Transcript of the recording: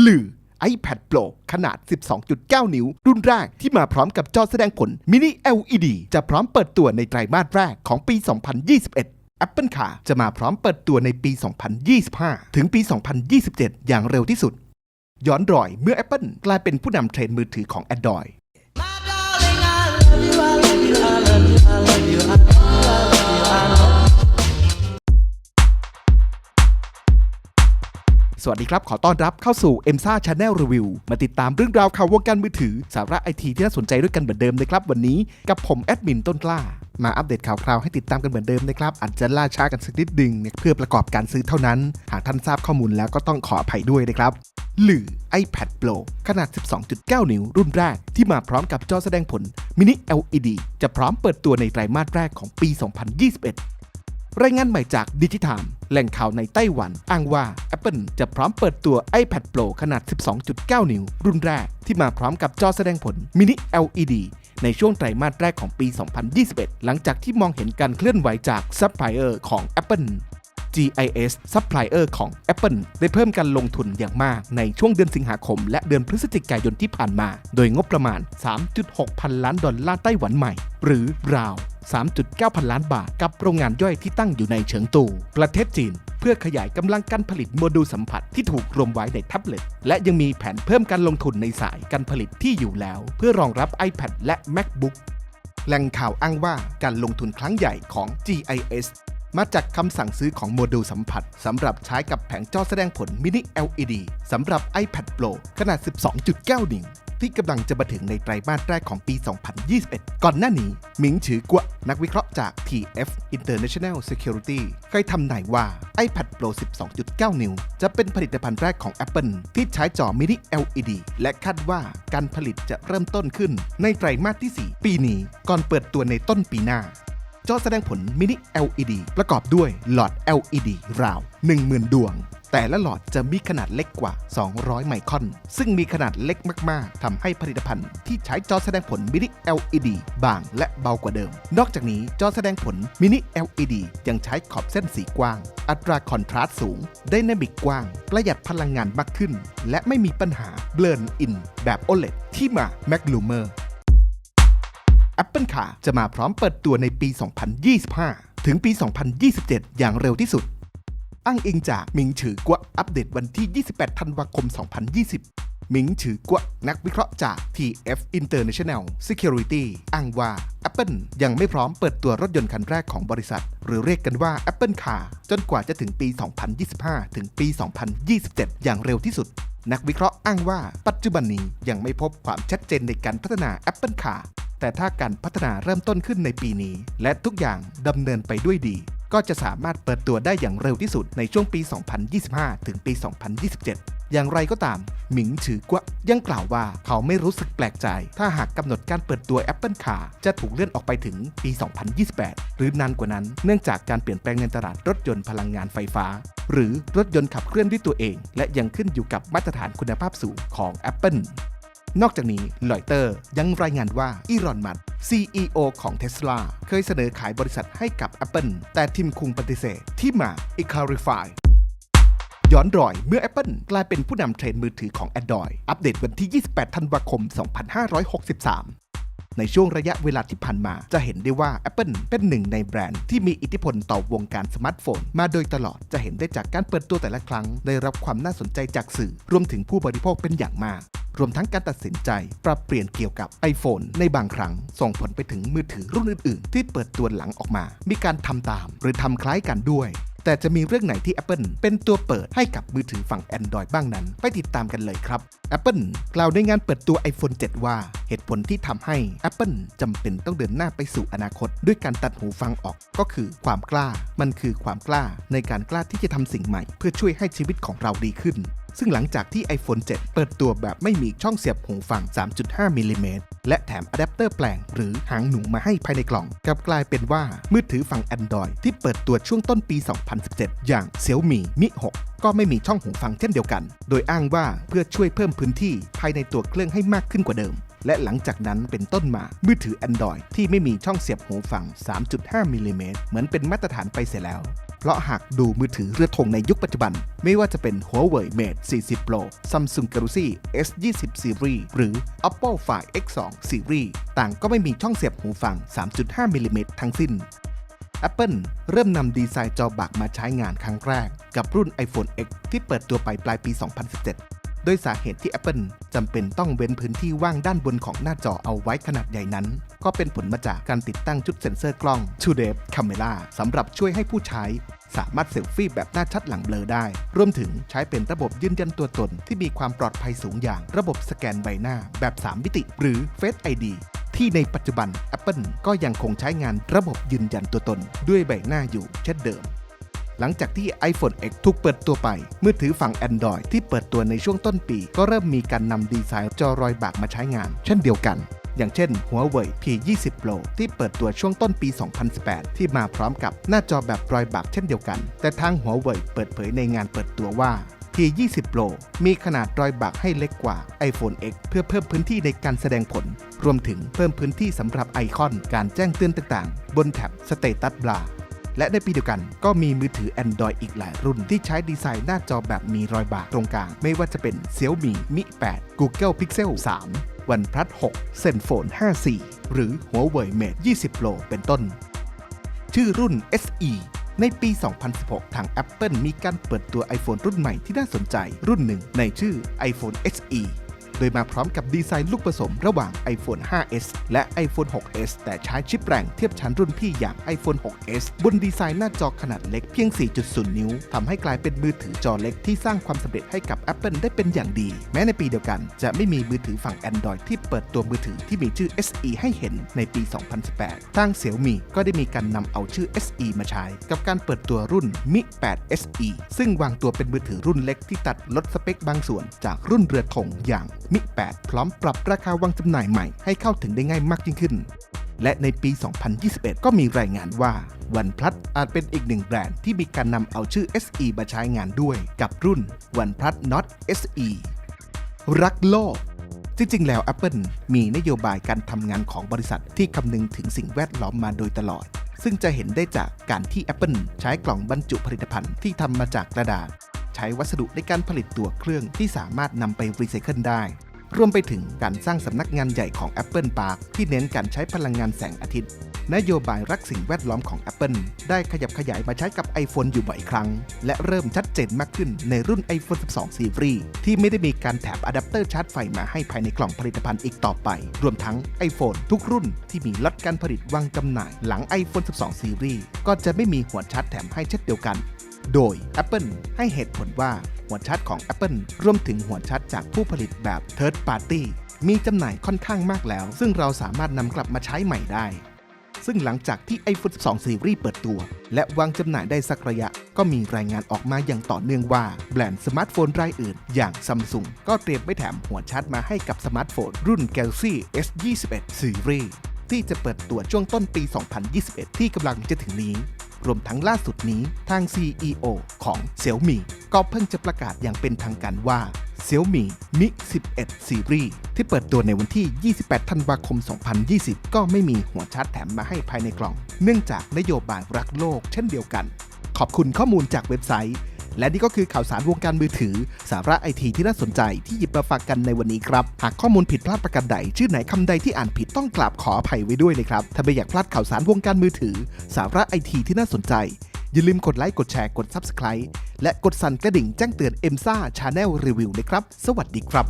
หรือ iPad Pro ขนาด 12.9 นิ้ว รุ่นแรกที่มาพร้อมกับจอแสดงผล Mini LED จะพร้อมเปิดตัวในไตรมาสแรกของปี 2021 Apple Car จะมาพร้อมเปิดตัวในปี 2025 ถึงปี 2027 อย่างเร็วที่สุด ย้อนรอยเมื่อ Apple กลายเป็นผู้นำเทรนด์มือถือของ Android สวัสดีครับ ขอต้อนรับเข้าสู่ e m s a Channel Review มาติดตามเรื่องราวข่าววงการมือถือ สาระไอทีที่น่าสนใจด้วยกันเหมือนเดิมนะครับ วันนี้กับผมแอดมินต้นกล้า มาอัปเดตข่าวคราวให้ติดตามกันเหมือนเดิมนะครับอาจจะล่าช้ากันสักนิดดึงเนี่ยเพื่อประกอบการซื้อเท่านั้น หากท่านทราบข้อมูลแล้วก็ต้องขออภัยด้วยนะครับหรือ iPad Pro ขนาด 12.9 นิ้ว รุ่นแรก ที่มาพร้อมกับจอแสดงผล Mini LED จะพร้อมเปิดตัวในไตรมาสแรกของปี 2021 รายงานใหม่จากดิจิทามแหล่งข่าวในไต้หวัน อ้างว่า Apple จะพร้อมเปิดตัว iPad Pro ขนาด 12.9 นิ้ว รุ่นแรก ที่มาพร้อมกับจอแสดงผล Mini LED ในช่วงไตรมาสแรกของปี 2021 หลังจากที่มองเห็นการเคลื่อนไหวจากซัพพลายเออร์ของ Apple GIS Supplier ของ Apple ได้เพิ่มการลงทุนอย่างมากในช่วงเดือนสิงหาคม และเดือนพฤศจิกายนที่ผ่านมา โดยงบประมาณ 3.6 พันล้านดอลลาร์ไต้หวันใหม่ หรือราว 3.9 พันล้านบาท กับโรงงานย่อยที่ตั้งอยู่ในเฉิงตู ประเทศจีน เพื่อขยายกำลังการผลิตโมดูลสัมผัสที่ถูกรวมไว้ในแท็บเล็ต และยังมีแผนเพิ่มการลงทุนในสายการผลิตที่อยู่แล้ว เพื่อรองรับ iPad และ MacBook แหล่งข่าวอ้างว่าการลงทุนครั้งใหญ่ของ GIS มาจากคำสั่งซื้อของโมดูลสัมผัสสำหรับใช้กับแผงจอแสดงผล Mini LED สำหรับ iPad Pro ขนาด 12.9 นิ้ว ที่กำลังจะมาถึงในไตรมาสแรกของปี 2021 ก่อนหน้านี้หมิงฉือกวะนักวิเคราะห์จาก TF International Security เคยทำนายว่า iPad Pro 12.9 นิ้ว จะเป็นผลิตภัณฑ์แรกของ Apple ที่ใช้จอ Mini LED และคาดว่าการผลิตจะเริ่มต้นขึ้นในไตรมาสที่ 4 ปีนี้ ก่อนเปิดตัวในต้นปีหน้า จอแสดงผล Mini LED ประกอบด้วยหลอด LED ราว 10,000 ดวง แต่ละหลอดจะมีขนาดเล็กกว่า 200 ไมครอน ซึ่งมีขนาดเล็กมาก ๆ ทำให้ผลิตภัณฑ์ที่ใช้จอแสดงผล Mini LED บางและเบากว่าเดิม นอกจากนี้จอแสดงผล Mini LED ยังใช้ขอบเส้นสีกว้าง อัตราคอนทราสต์สูงไดนามิกกว้าง ประหยัดพลังงานมากขึ้น และไม่มีปัญหา Blur in แบบ OLED ที่มา Mac Loomer Apple Car จะมาพร้อมเปิดตัวในปี 2025 ถึงปี 2027 อย่างเร็วที่สุด อ้างอิงจากหมิงฉือกวะอัปเดตวันที่ 28 ธันวาคม 2020หมิงฉือกวะนักวิเคราะห์จาก TF International Security อ้างว่า Apple ยังไม่พร้อมเปิดตัวรถยนต์คันแรกของบริษัท หรือเรียกกันว่า Apple Car จนกว่าจะถึงปี 2025 ถึงปี 2027 อย่างเร็วที่สุดนักวิเคราะห์อ้างว่าปัจจุบันนี้ยังไม่พบความชัดเจนในการพัฒนา Apple Car แต่ถ้าการพัฒนาเริ่มต้นขึ้นในปีนี้ และทุกอย่างดำเนินไปด้วยดี ก็จะสามารถเปิดตัวได้อย่างเร็วที่สุดในช่วงปี 2025 ถึงปี 2027 อย่างไรก็ตาม หมิงฉือกวะยังกล่าวว่าเขาไม่รู้สึกแปลกใจ ถ้าหากกำหนดการเปิดตัว Apple Car จะถูกเลื่อนออกไปถึงปี 2028 หรือนานกว่านั้น เนื่องจากการเปลี่ยนแปลงในตลาดรถยนต์พลังงานไฟฟ้า หรือรถยนต์ขับเคลื่อนด้วยตัวเอง และยังขึ้นอยู่กับมาตรฐานคุณภาพสูงของ Apple นอกจากนี้ลอยเตอร์ยังรายงานว่าอีรอนมัส CEO ของ Tesla เคยเสนอขายบริษัทให้กับ Apple แต่ทิมคุงปฏิเสธที่มา e c l a r i f y ย้อนรอยเมื่อ Apple กลายเป็นผู้นำเทรนด์มือถือของ Android อัปเดตวันที่ 28 ธันวาคม 2563ในช่วงระยะเวลาที่ผ่านมาจะเห็นได้ว่า Apple เป็นหนึ่งในแบรนด์ที่มีอิทธิพลต่อวงการสมาร์ทโฟน มาโดยตลอดจะเห็นได้จากการเปิดตัวแต่ละครั้ง ได้รับความน่าสนใจจากสื่อ รวมถึงผู้บริโภคเป็นอย่างมาก รวมทั้งการตัดสินใจ ปรับเปลี่ยนเกี่ยวกับ iPhone ในบางครั้ง ส่งผลไปถึงมือถือรุ่นอื่น ๆ ที่เปิดตัวหลังออกมา มีการทำตาม หรือทำคล้ายกันด้วย แต่จะมีเรื่องไหนที่ Apple เป็นตัวเปิดให้กับมือถือฝั่ง Android บ้างนั้น ไปติดตามกันเลยครับ Apple กล่าวในงานเปิดตัว iPhone 7 ว่า เหตุผลที่ทำให้ Apple จำเป็นต้องเดินหน้าไปสู่อนาคต ด้วยการตัดหูฟังออกก็คือความกล้า มันคือความกล้าในการกล้าที่จะทำสิ่งใหม่ เพื่อช่วยให้ชีวิตของเราดีขึ้น ซึ่งหลังจากที่ iPhone 7 เปิดตัวแบบไม่มีช่องเสียบหูฟัง 3.5 มิลลิเมตร และแถมอะแดปเตอร์แปลงหรือหางหนูมาให้ภายในกล่อง กลับกลายเป็นว่า มือถือฝั่ง Android ที่เปิดตัวช่วงต้นปี 2017 อย่าง Xiaomi Mi 6ก็ไม่มีช่องหูฟังเช่นเดียวกัน โดยอ้างว่าเพื่อช่วยเพิ่มพื้นที่ภายในตัวเครื่องให้มากขึ้นกว่าเดิม และหลังจากนั้นเป็นต้นมา มือถือ Android ที่ไม่มีช่องเสียบหูฟัง 3.5 มิลลิเมตร เหมือนเป็นมาตรฐานไปเสียแล้ว เพราะหากดูมือถือเรือธงในยุคปัจจุบัน ไม่ว่าจะเป็น Huawei Mate 40 Pro Samsung Galaxy S20 Series หรือ Oppo Find X2 Series ต่างก็ไม่มีช่องเสียบหูฟัง 3.5 มิลลิเมตรทั้งสิ้น Apple เริ่มนำดีไซน์จอบักมาใช้งานครั้งแรก กับรุ่น iPhone X ที่เปิดตัวไปปลายปี 2017 โดยสาเหตุที่ Apple จำเป็นต้องเว้นพื้นที่ว่างด้านบนของหน้าจอเอาไว้ขนาดใหญ่นั้น ก็เป็นผลมาจากการติดตั้งชุดเซ็นเซอร์กล้อง True Depth Camera สำหรับช่วยให้ผู้ใช้สามารถเซลฟี่แบบหน้าชัดหลังเบลอได้ รวมถึงใช้เป็นระบบยืนยันตัวตน ที่มีความปลอดภัยสูงอย่างระบบสแกนใบหน้าแบบ 3 มิติ หรือ Face ID ที่ในปัจจุบัน Apple ก็ยังคงใช้งานระบบยืนยันตัวตน ด้วยใบหน้าอยู่เช่นเดิม หลังจากที่ iPhone X ถูกเปิดตัวไป มือถือฝั่ง Android ที่เปิดตัวในช่วงต้นปี ก็เริ่มมีการนำดีไซน์จอรอยบากมาใช้งาน เช่นเดียวกันอย่างเช่น Huawei P20 Pro ที่เปิดตัวช่วงต้นปี 2018 ที่มาพร้อมกับหน้าจอแบบรอยบากเช่นเดียวกัน แต่ทาง Huawei เปิดเผยในงานเปิดตัวว่า P20 Pro มีขนาดรอยบากให้เล็กกว่า iPhone X เพื่อเพิ่มพื้นที่ในการแสดงผล รวมถึงเพิ่มพื้นที่สำหรับไอคอนการแจ้งเตือนต่างๆ บนแท็บ Status Bar และในปีเดียวกันก็มีมือถือ Android อีกหลายรุ่น ที่ใช้ดีไซน์หน้าจอแบบมีรอยบากตรงกลาง ไม่ว่าจะเป็น Xiaomi Mi 8 Google Pixel 3 OnePlus 6 Zenfone 5C หรือ Huawei Mate 20 Pro เป็นต้น ชื่อรุ่น SE ในปี 2016 ทาง Apple มีการเปิดตัว iPhone รุ่นใหม่ที่น่าสนใจรุ่นหนึ่งในชื่อ iPhone SE โดยมาพร้อมกับดีไซน์ลูกผสมระหว่าง iPhone 5s และ iPhone 6s แต่ใช้ชิปแรงเทียบชั้นรุ่นพี่อย่าง iPhone 6s บนดีไซน์หน้าจอขนาดเล็กเพียง 4.0 นิ้วทำให้กลายเป็นมือถือจอเล็กที่สร้างความสำเร็จให้กับ Apple ได้เป็นอย่างดี แม้ในปีเดียวกันจะไม่มีมือถือฝั่ง Android ที่เปิดตัวมือถือที่มีชื่อ SE ให้เห็นในปี 2018 ทาง Xiaomi ก็ได้มีการนำเอาชื่อ SE มาใช้ กับการเปิดตัวรุ่น Mi 8 SE ซึ่งวางตัวเป็นมือถือรุ่นเล็กที่ตัดลดสเปคบางส่วนจากรุ่นเรือธงอย่าง Mi 8 พร้อมปรับราคาวางจำหน่ายใหม่ให้เข้าถึงได้ง่ายมากยิ่งขึ้น และในปี 2021 ก็มีรายงานว่า OnePlus อาจเป็นอีกหนึ่งแบรนด์ที่มีการนำเอาชื่อ SE มาใช้งานด้วยกับรุ่น OnePlus Nord SE รักโลกจริงๆ แล้ว Apple มีนโยบายการทำงานของบริษัทที่คำนึงถึงสิ่งแวดล้อมมาโดยตลอด ซึ่งจะเห็นได้จากการที่ Apple ใช้กล่องบรรจุผลิตภัณฑ์ที่ทำมาจากกระดาษ ใช้วัสดุในการผลิตตัวเครื่องที่สามารถนำไปรีไซเคิลได้ รวมไปถึงการสร้างสำนักงานใหญ่ของ Apple Park ที่เน้นการใช้พลังงานแสงอาทิตย์ นโยบายรักสิ่งแวดล้อมของ Apple ได้ขยับขยายมาใช้กับ iPhone อยู่บ่อยครั้ง และเริ่มชัดเจนมากขึ้นในรุ่น iPhone 12 Series ที่ไม่ได้มีการแถบอะแดปเตอร์ชาร์จไฟมาให้ภายในกล่องผลิตภัณฑ์อีกต่อไป รวมทั้ง iPhone ทุกรุ่นที่มีล็อตการผลิตวางจำหน่าย หลัง iPhone 12 Series ก็จะไม่มีหัวชาร์จแถมให้เช่นเดียวกัน โดย Apple ให้เหตุผลว่าหัวชาร์จของ Apple รวมถึงหัวชาร์จจากผู้ผลิตแบบ Third Party มีจำหน่ายค่อนข้างมากแล้ว ซึ่งเราสามารถนำกลับมาใช้ใหม่ได้ ซึ่งหลังจากที่ iPhone 12 Series เปิดตัว และวางจำหน่ายได้สักระยะ ก็มีรายงานออกมาอย่างต่อเนื่องว่า แบรนด์สมาร์ทโฟนรายอื่น อย่าง Samsung ก็เตรียมไว้แถมหัวชาร์จมาให้กับสมาร์ทโฟน รุ่น Galaxy S21 Series ที่จะเปิดตัวช่วงต้นปี 2021 ที่กำลังจะถึงนี้ รวมทั้งล่าสุดนี้ทาง CEO ของ Xiaomi ก็เพิ่งจะประกาศอย่างเป็นทางการว่า Xiaomi Mi 11 ซีรีส์ที่เปิดตัวในวันที่ 28 ธันวาคม 2020 ก็ไม่มีหัวชาร์จแถมมาให้ภายในกล่อง เนื่องจากนโยบายรักโลกเช่นเดียวกัน ขอบคุณข้อมูลจากเว็บไซต์ และนี่ก็คือข่าวสารวงการมือถือ สาระไอทีที่น่าสนใจที่หยิบมาฝากกันในวันนี้ครับ หากข้อมูลผิดพลาดประการใด ชื่อไหนคำใดที่อ่านผิดต้องกราบขออภัยไว้ด้วยนะครับ ถ้าไม่อยากพลาดข่าวสารวงการมือถือ สาระไอทีที่น่าสนใจ อย่าลืมกดไลค์กดแชร์กด Subscribe และกดสั่นกระดิ่งแจ้งเตือนเอ็มซ่าชาแนลรีวิวนะครับ สวัสดีครับ